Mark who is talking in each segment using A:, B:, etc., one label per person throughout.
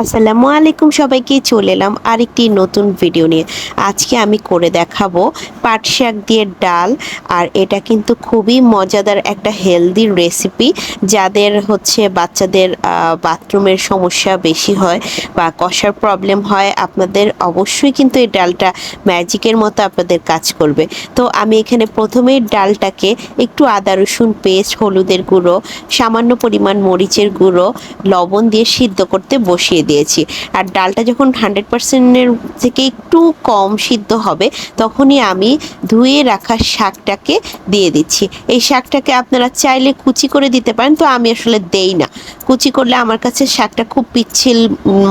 A: আসসালামু আলাইকুম সবাইকে, চলে এলাম আরেকটি নতুন ভিডিও নিয়ে। আজকে আমি করে দেখাবো পাট শাক দিয়ে ডাল, আর এটা কিন্তু খুবই মজাদার একটা হেলদি রেসিপি যাদের হচ্ছে বাচ্চাদের বাথরুমের সমস্যা বেশি হয় বা কষার প্রবলেম হয়, আপনাদের অবশ্যই কিন্তু এই ডালটা ম্যাজিকের মতো আপনাদের কাজ করবে। তো আমি এখানে প্রথমেই ডালটাকে একটু আদা, রসুন পেস্ট হলুদের গুঁড়ো, সামান্য পরিমাণ মরিচের গুঁড়ো, লবণ দিয়ে সিদ্ধ করতে বসিয়ে দিয়েছি। আর ডালটা যখন হান্ড্রেড পার্সেন্টের থেকে একটু কম সিদ্ধ হবে, তখনই আমি ধুয়ে রাখা শাকটাকে দিয়ে দিচ্ছি। এই শাকটাকে আপনারা চাইলে কুচি করে দিতে পারেন, তো আমি আসলে দেই না। কুচি করলে আমার কাছে শাকটা খুব পিচ্ছিল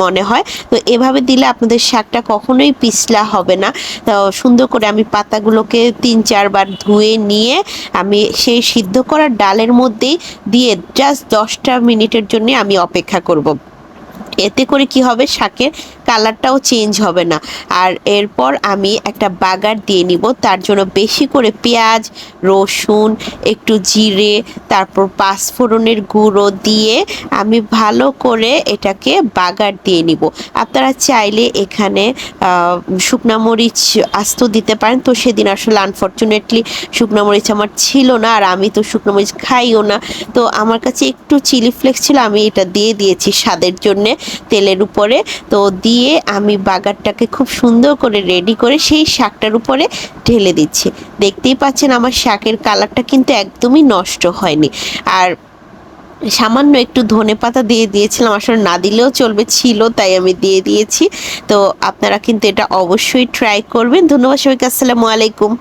A: মনে হয়। তো এভাবে দিলে আপনাদের শাকটা কখনোই পিছলা হবে না। তো সুন্দর করে আমি পাতাগুলোকে তিন চারবার ধুয়ে নিয়ে আমি সেই সিদ্ধ করা ডালের মধ্যেই দিয়ে জাস্ট দশটা মিনিটের জন্য আমি অপেক্ষা করব। এতে করে কি হবে? শাকের কালারটাও চেঞ্জ হবে না। আর এরপর আমি একটা বাগার দিয়ে নিব। তার জন্য বেশি করে পেঁয়াজ, রসুন, একটু জিরে, তারপর পাঁচফোড়নের গুঁড়ো দিয়ে আমি ভালো করে এটাকে বাগার দিয়ে নিব। আপনারা চাইলে এখানে শুকনা মরিচ আস্ত দিতে পারেন। তো সেদিন আসলে আনফর্চুনেটলি শুকনা মরিচ আমার ছিল না আর আমি তো শুকনো মরিচ খাইও না। তো আমার কাছে একটু চিলি ফ্লেক্স ছিল, আমি এটা দিয়ে দিয়েছি স্বাদের জন্যে তেলের উপরে। তো দিয়ে আমি বাগারটাকে খুব সুন্দর করে রেডি করে সেই শাকটার উপরে ঢেলে দিচ্ছি। দেখতেই পাচ্ছেন আমার শাকের কালারটা কিন্তু একদমই নষ্ট হয়নি। আর সামান্য একটু ধনে পাতা দিয়ে দিয়েছিলাম, আসলে না দিলেও চলবে, ছিল, তাই আমি দিয়ে দিয়েছি। তো আপনারা কিন্তু এটা অবশ্যই ট্রাই করবেন। ধন্যবাদ সবাইকে, আসসালামু আলাইকুম।